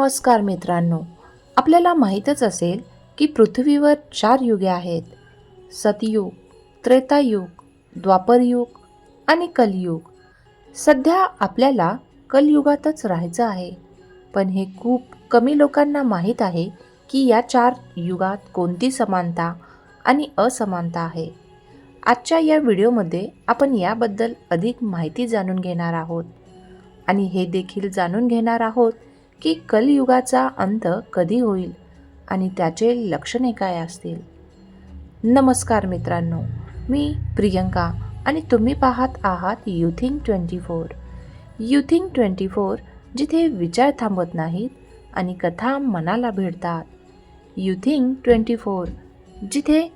नमस्कार मित्रांनो. आपल्याला माहीतच असेल की पृथ्वीवर चार युगे आहेत. सतयुग त्रेतायुग द्वापरयुग आणि कलयुग. सध्या आपल्याला कलयुगातच राहायचं आहे. पण हे खूप कमी लोकांना माहीत आहे की या चार युगात कोणती समानता आणि असमानता आहे. आजच्या या व्हिडिओमध्ये आपण याबद्दल अधिक माहिती जाणून घेणार आहोत. आणि हे देखील जाणून घेणार आहोत की कलयुगाचा अंत कधी होईल आणि त्याचे लक्षणे काय असतील? नमस्कार मित्रांनो मी प्रियंका आणि तुम्ही पाहत आहात youthing twenty four youthing twenty four जिथे विचार थांबत नाहीत आणि कथा मनाला भिडतात. युथिंग ट्वेंटी फोर जिथे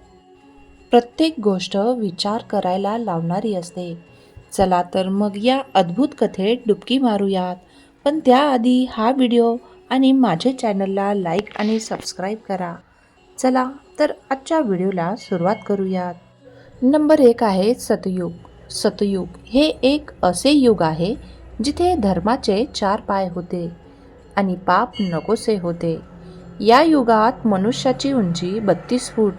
प्रत्येक गोष्ट विचार करायला लावणारी असते. चला तर मग या अद्भुत कथेत डुबकी मारूयात. पण त्याआधी हा व्हिडिओ आणि माझे चॅनलला लाईक आणि सबस्क्राईब करा. चला तर आजच्या व्हिडिओला सुरुवात करूयात. नंबर एक आहे सतयुग. सतयुग हे एक असे युग आहे जिथे धर्माचे चार पाय होते आणि पाप नकोसे होते. या युगात मनुष्याची उंची बत्तीस फूट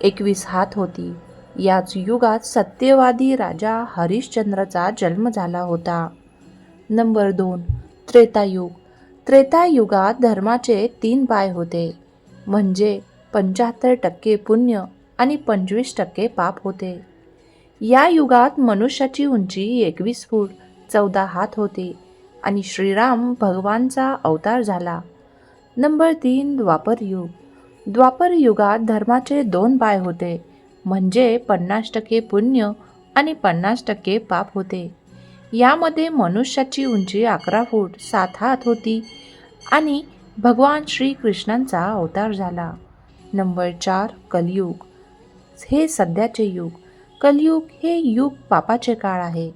एकवीस हात होती. याच युगात सत्यवादी राजा हरिश्चंद्राचा जन्म झाला होता. नंबर दोन त्रेतायुग. त्रेतायुगात धर्माचे तीन पाय होते. म्हणजे पंच्याहत्तर टक्के पुण्य आणि पंचवीस टक्के पाप होते. या युगात मनुष्याची उंची एकवीस फूट चौदा हात होती आणि श्रीराम भगवानचा अवतार झाला. नंबर तीन द्वापर युग. द्वापर युगात धर्माचे दोन पाय होते. म्हणजे पन्नास टक्के पुण्य आणि पन्नास टक्के पाप होते. यामध्ये मनुष्याची उंची अकरा फूट सात हात होती आणि भगवान श्रीकृष्णांचा अवतार झाला. नंबर चार कलयुग. हे सध्याचे युग. कलयुग हे युग पापाचे काळ आहे.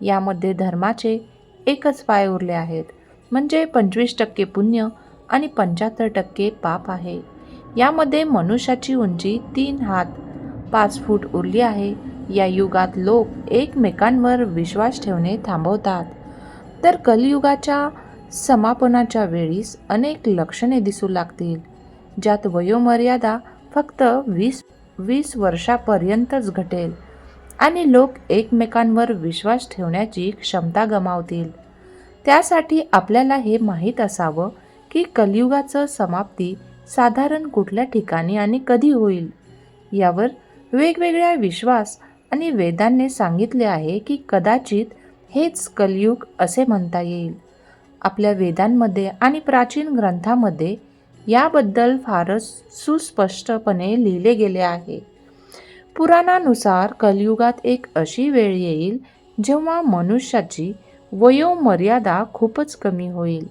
यामध्ये धर्माचे एकच पाय उरले आहेत. म्हणजे पंचवीस टक्के पुण्य आणि पंच्याहत्तर टक्के पाप आहे. यामध्ये मनुष्याची उंची तीन हात पाच फूट उरली आहे. या युगात लोक एकमेकांवर विश्वास ठेवणे थांबवतात. तर कलियुगाच्या समापनाच्या वेळीस अनेक लक्षणे दिसू लागतील ज्यात वयोमर्यादा फक्त वीस वीस वर्षापर्यंतच घटेल आणि लोक एकमेकांवर विश्वास ठेवण्याची क्षमता गमावतील. त्यासाठी आपल्याला हे माहीत असावं की कलियुगाचं समाप्ती साधारण कुठल्या ठिकाणी आणि कधी होईल यावर वेगवेगळ्या विश्वास आणि वेदांनी सांगितले आहे की कदाचित हेच कलियुग असे म्हणता येईल. आपल्या वेदांमध्ये आणि प्राचीन ग्रंथामध्ये याबद्दल फारच सुस्पष्टपणे लिहिले गेले आहे. पुराणानुसार कलियुगात एक अशी वेळ येईल जेव्हा मनुष्याची वयोमर्यादा खूपच कमी होईल.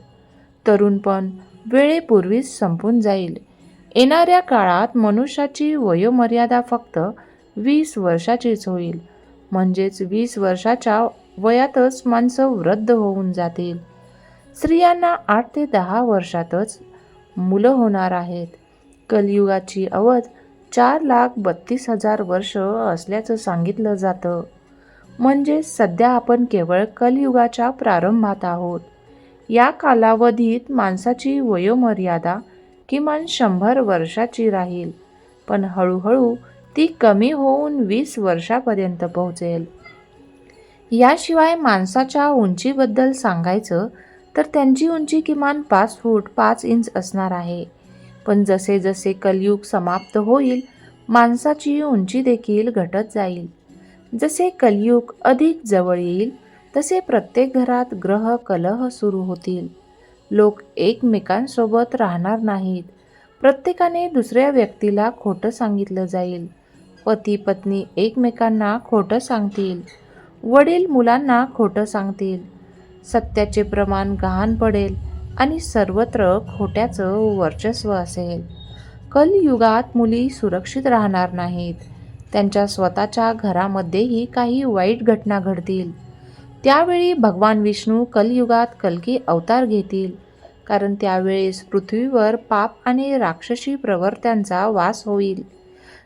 तरुणपण वेळेपूर्वीच संपून जाईल. येणाऱ्या काळात मनुष्याची वयोमर्यादा फक्त वीस वर्षाचीच होईल. म्हणजेच वीस वर्षाच्या वयातच माणसं वृद्ध होऊन जातील. स्त्रियांना आठ ते दहा वर्षातच मुलं होणार आहेत. कलियुगाची अवध चार लाख बत्तीस हजार वर्ष असल्याचं सांगितलं जातं. म्हणजे सध्या आपण केवळ कलियुगाच्या प्रारंभात आहोत. या कालावधीत माणसाची वयोमर्यादा किमान शंभर वर्षाची राहील. पण हळूहळू ती कमी होऊन वीस वर्षापर्यंत पोहोचेल. याशिवाय माणसाच्या उंचीबद्दल सांगायचं तर त्यांची उंची किमान पाच फूट पाच इंच असणार आहे. पण जसे जसे कलयुग समाप्त होईल माणसाची उंची देखील घटत जाईल. जसे कलियुग अधिक जवळ येईल तसे प्रत्येक घरात ग्रह कलह सुरू होतील. लोक एकमेकांसोबत राहणार नाहीत. प्रत्येकाने दुसऱ्या व्यक्तीला खोटं सांगितलं जाईल. पती पत्नी एकमेकांना खोटं सांगतील. वडील मुलांना खोटं सांगतील. सत्याचे प्रमाण गहाण पडेल आणि सर्वत्र खोट्याचं वर्चस्व असेल. कलयुगात मुली सुरक्षित राहणार नाहीत. त्यांच्या स्वतःच्या घरामध्येही काही वाईट घटना घडतील. त्यावेळी भगवान विष्णू कलयुगात कलकी अवतार घेतील. कारण त्यावेळेस पृथ्वीवर पाप आणि राक्षसी प्रवर्त्यांचा वास होईल.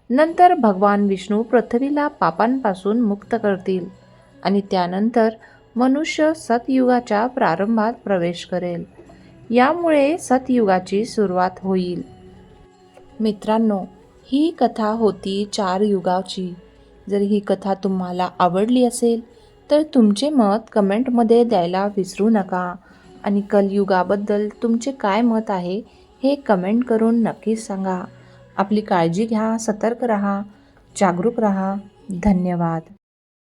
नंतर भगवान विष्णू पृथ्वीला पापांपासून मुक्त करतील आणि त्यानंतर मनुष्य सतयुगाच्या प्रारंभात प्रवेश करेल. यामुळे सतयुगाची सुरुवात होईल. मित्रांनो ही कथा होती चार युगाची. जर ही कथा तुम्हाला आवडली असेल तर तुमचे मत कमेंटमध्ये द्यायला विसरू नका. आणि कलयुगाबद्दल तुमचे काय मत आहे हे कमेंट करून नक्कीच सांगा. आपली काळजी घ्या सतर्क राहा जागरूक राहा. धन्यवाद.